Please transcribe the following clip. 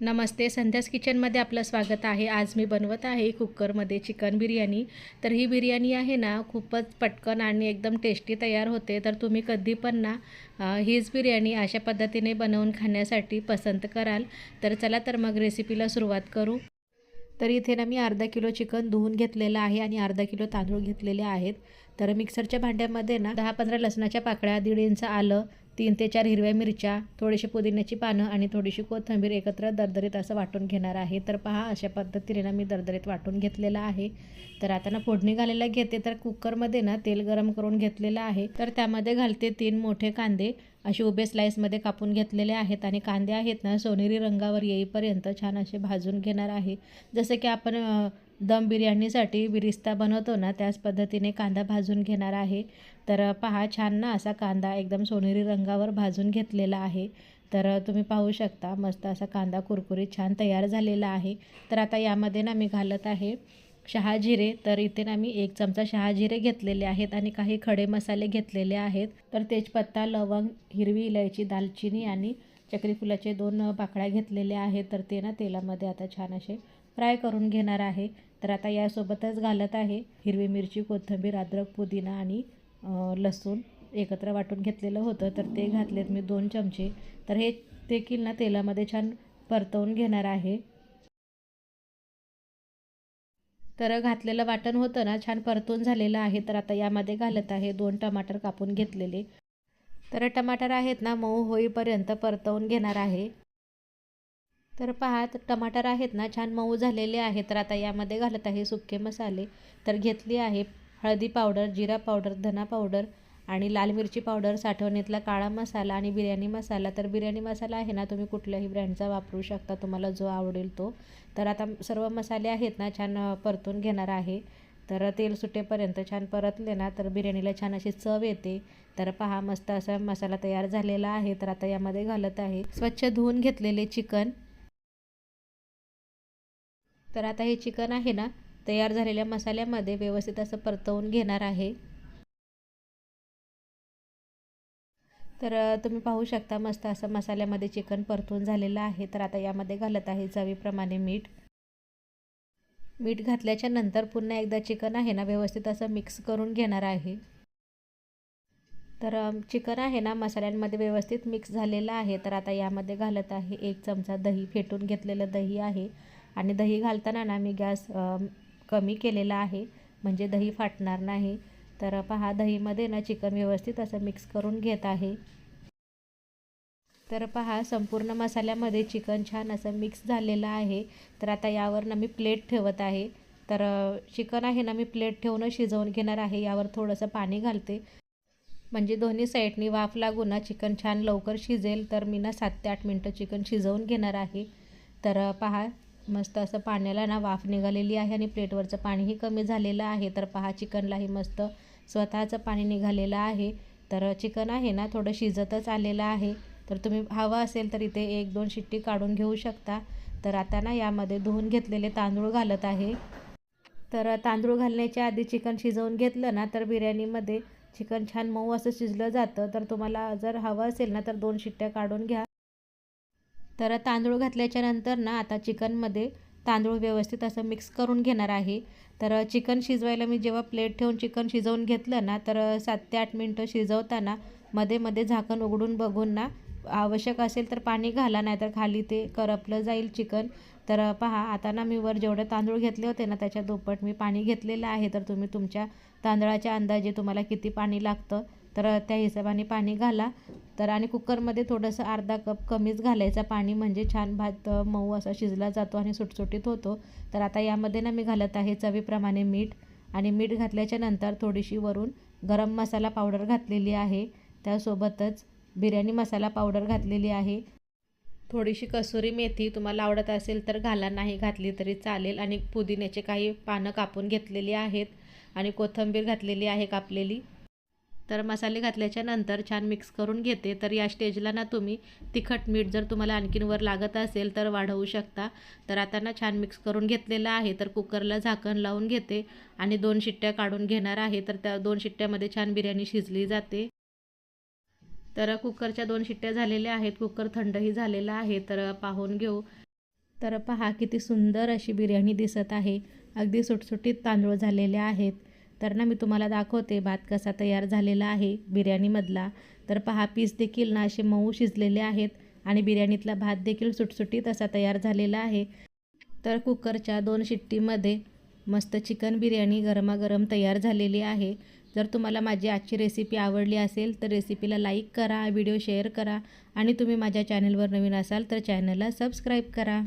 नमस्ते संध्यास किचनमध्ये आपलं स्वागत आहे. आज मी बनवत आहे कुकरमध्ये चिकन बिर्याणी. तर ही बिर्याणी आहे ना खूपच पटकन आणि एकदम टेस्टी तयार होते. तर तुम्ही कधी पण ना हीच बिर्याणी अशा पद्धतीने बनवून खाण्यासाठी पसंत कराल. तर चला तर मग रेसिपीला सुरुवात करू. तर इथे ना मी अर्धा किलो चिकन धुवून घेतलेलं आहे आणि अर्धा किलो तांदूळ घेतलेले आहेत. तर मिक्सरच्या भांड्यामध्ये ना दहा पंधरा लसणाच्या पाकळ्या दीड इंच आलं तीन ते चार हिरव्या मिरच्या थोडीशी पुदिन्याची पानं आणि थोडीशी कोथिंबीर एकत्र दरदरीत असं वाटून घेणार आहे. तर पहा अशा पद्धतीने ना मी दरदरीत वाटून घेतलेलं आहे. तर आता ना फोडणी घालायला घेते. तर कुकरमध्ये ना तेल गरम करून घेतलेलं आहे. तर त्यामध्ये घालते तीन मोठे कांदे. असे उभे स्लाईसमध्ये कापून घेतलेले आहेत आणि कांदे आहेत ना सोनेरी रंगावर येईपर्यंत छान असे भाजून घेणार आहे. जसं की आपण दम बिर्याणीसाठी बिरिस्ता बनवतो ना त्याच पद्धतीने कांदा भाजून घेणार आहे. तर पहा छान ना असा कांदा एकदम सोनेरी रंगावर भाजून घेतलेला आहे. तर तुम्ही पाहू शकता मस्त असा कांदा कुरकुरीत छान तयार झालेला आहे. तर आता यामध्ये ना मी घालत आहे शहाजिरे तर इथे ना मी एक चमचा शहाजिरे घेतलेले आहेत आणि काही खडे मसाले घेतलेले आहेत. तर तेजपत्ता लवंग हिरवी इलायची दालचिनी आणि चक्रीफुलाचे दोन पाकळ्या घेतलेल्या आहेत. तर ते ना तेलामध्ये आता छान असे फ्राय करून घेणार आहे. तर आता यासोबतच घालत आहे हिरवी मिरची कोथिंबीर अद्रक पुदिना आणि लसूण एकत्र वाटून घेतलेलं होतं. तर ते घातलेत मी दोन चमचे. तर हे देखील ना तेलामध्ये छान परतवून घेणार आहे. तर घातलेलं वाटण होतं ना छान परतून झालेलं आहे. तर आता यामध्ये घालत आहे दोन टमाटर कापून घेतलेले. तर टमाटर आहेत ना मऊ होईपर्यंत परतवून घेणार आहे. तर पहा टमाटर आहेत ना छान मऊ झालेले आहेत. तर आता यामध्ये घालत आहे सुके मसाले. तर घेतली आहे हळदी पावडर जिरा पावडर धना पावडर आणि लाल मिरची पावडर साठवणीतला काळा मसाला आणि बिर्याणी मसाला. तर बिर्याणी मसाला आहे ना तुम्ही कुठल्याही ब्रँडचा वापरू शकता तुम्हाला जो आवडेल तो. तर आता सर्व मसाले आहेत ना छान परतून घेणार आहे. तर तेल सुटेपर्यंत छान परतले ना तर बिर्याणीला छान अशी चव येते. तर पहा मस्त असा मसाला तयार झालेला आहे. तर आता यामध्ये घालत आहे स्वच्छ धुवून घेतलेले चिकन. तर आता हे चिकन आहे ना तयार झालेल्या मसाल्यामध्ये व्यवस्थित असं परतवून घेणार आहे. तर तुम्ही पाहू शकता मस्त असं मसाल्यामध्ये चिकन परतून झालेलं आहे. तर आता यामध्ये घालत आहे चवीप्रमाणे मीठ. मीठ घातल्याच्या नंतर पुन्हा एकदा चिकन आहे ना व्यवस्थित असं मिक्स करून घेणार आहे. तर चिकन आहे ना मसाल्यांमध्ये व्यवस्थित मिक्स झालेलं आहे. तर आता यामध्ये घालत आहे एक चमचा दही फेटून घेतलेलं दही आहे. आणि दही घालताना ना मी गॅस कमी केलेला आहे. म्हणजे दही फाटणार नाही. तर पहा दहीमध्ये ना चिकन व्यवस्थित असं मिक्स करून घेत आहे. तर पहा संपूर्ण मसाल्यामध्ये चिकन छान असं मिक्स झालेलं आहे. तर आता यावर ना मी प्लेट ठेवत आहे. तर चिकन आहे ना मी प्लेट ठेवून शिजवून घेणार आहे. यावर थोडंसं पाणी घालते. म्हणजे दोन्ही साईडनी वाफ लागून ना चिकन छान लवकर शिजेल. तर मी ना सात ते आठ मिनटं चिकन शिजवून घेणार आहे. तर पहा मस्त असं पाण्याला ना वाफ निघालेली आहे आणि प्लेटवरचं पाणीही कमी झालेलं आहे. तर पहा चिकनलाही मस्त स्वतःचं पाणी निघालेलं आहे. तर चिकन आहे ना थोडं शिजतच आलेलं आहे. तर तुम्ही हवं असेल तर इथे एक दोन शिट्टी काढून घेऊ शकता. तर आता ना यामध्ये धुवून घेतलेले तांदूळ घालत आहे. तर तांदूळ घालण्याच्या आधी चिकन शिजवून घेतलं ना तर बिर्याणीमध्ये चिकन छान मऊ असं शिजलं जातं. तर तुम्हाला जर हवं असेल ना तर दोन शिट्ट्या काढून घ्या. तर तांदूळ घातल्याच्या नंतर ना आता चिकनमध्ये तांदूळ व्यवस्थित असं मिक्स करून घेणार आहे. तर चिकन शिजवायला मी जेव्हा प्लेट ठेवून चिकन शिजवून घेतलं ना तर सात ते आठ मिनटं शिजवताना मध्ये मध्ये झाकण उघडून बघून ना आवश्यक असेल तर पाणी घाला नाहीतर खाली ते करपलं जाईल चिकन. तर पहा आता ना मी वर जेवढे तांदूळ घेतले होते ना त्याच्या दुप्पट मी पाणी घेतलेलं आहे. तर तुम्ही तुमच्या तांदळाच्या अंदाजे तुम्हाला किती पाणी लागतं तर त्या हिशोबाने पाणी घाला. तर आणि कुकरमध्ये थोडंसं अर्धा कप कमीच घालायचा. पाणी म्हणजे छान भात मऊ असा शिजला जातो आणि सुटसुटीत होतो. तर आता यामध्ये ना मी घालत आहे चवीप्रमाणे मीठ आणि मीठ घातल्याच्या नंतर थोडीशी वरून गरम मसाला पावडर घातलेली आहे. त्यासोबतच बिर्याणी मसाला पावडर घातलेली आहे. थोडीशी कसुरी मेथी तुम्हाला आवडत असेल तर घाला. नाही घातली तरी चालेल. आणि पुदिन्याचे काही पानं कापून घेतलेली आहेत. आणि कोथिंबीर घातलेली आहे कापलेली. तर मसाले घातल्याच्या नंतर छान मिक्स करून घेते. तर या स्टेजला ना तुम्ही तिखट मीठ जर तुम्हाला आणखीन वर लागत असेल तर वाढवू शकता. तर आता ना छान मिक्स करून घेतलेलं आहे. तर कुकरला झाकण लावून घेते आणि दोन शिट्ट्या काढून घेणार आहे. तर त्या दोन शिट्ट्यामध्ये छान बिर्याणी शिजली जाते. तर कुकरच्या दोन शिट्ट्या झालेल्या आहेत. कुकर थंडही झालेला आहे. तर पाहून घेऊ. तर पहा किती सुंदर अशी बिर्याणी दिसत आहे. अगदी सुटसुटीत तांदूळ झालेले आहेत. तर ना मी तुम्हाला दाखवते भात कसा तयार झालेला आहे बिर्याणीमधला. तर पहा पीस देखील ना असे मऊ शिजलेले आहेत आणि बिर्याणीतला भात देखील सुटसुटीत असा तयार झालेला आहे. तर कुकरच्या दोन शिट्टीमध्ये मस्त चिकन बिर्याणी गरमागरम तयार झालेली आहे. जर तुम्हाला माझी आजची रेसिपी आवडली असेल तर रेसिपीला लाईक करा व्हिडिओ शेअर करा आणि तुम्ही माझ्या चॅनलवर नवीन असाल तर चॅनलला सबस्क्राईब करा.